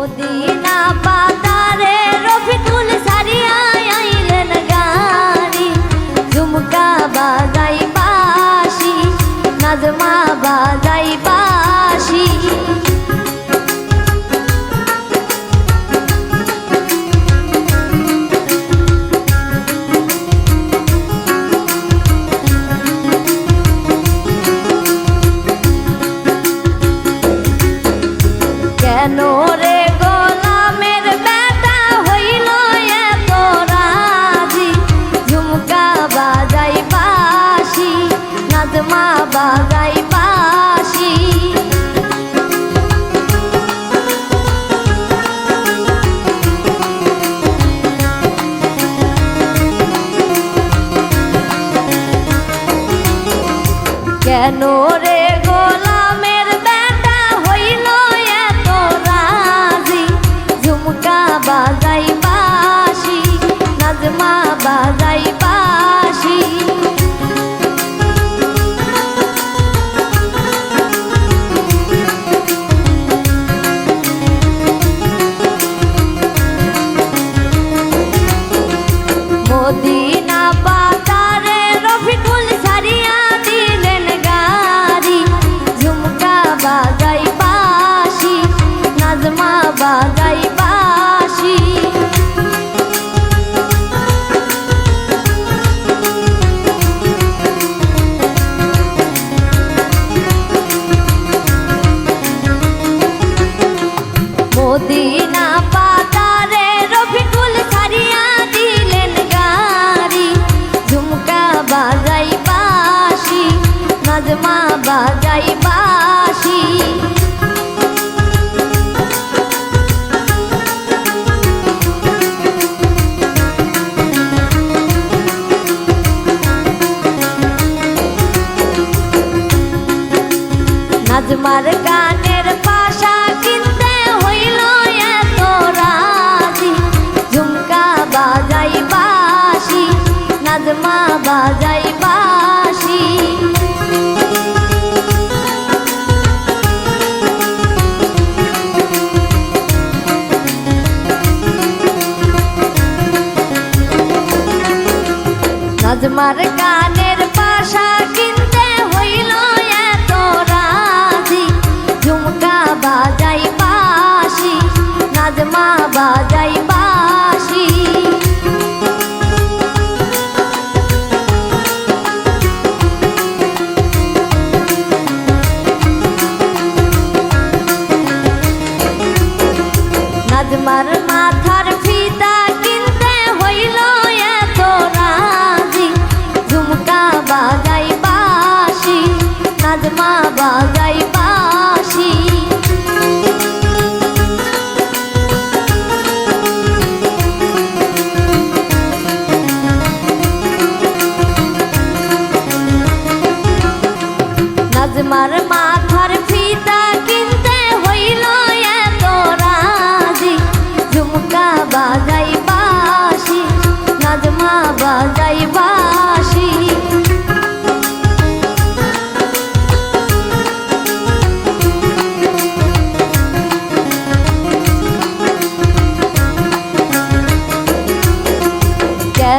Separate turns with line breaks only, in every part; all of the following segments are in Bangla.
মদিনা কেন রে মদিনা পাতারে রফিকুল ছাড়িয়া দিলেন গাড়ি। ঝুমকা বাজাই বাসি নাজমা বাজাই বাসি নাজমার গানের পাশা কিন্তু আজমার গানের পাশা কিনতে হইল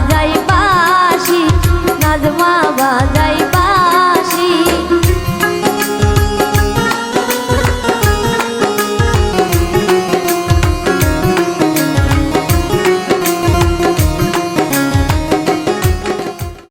বাজাই বাসি নাজমা বাজাই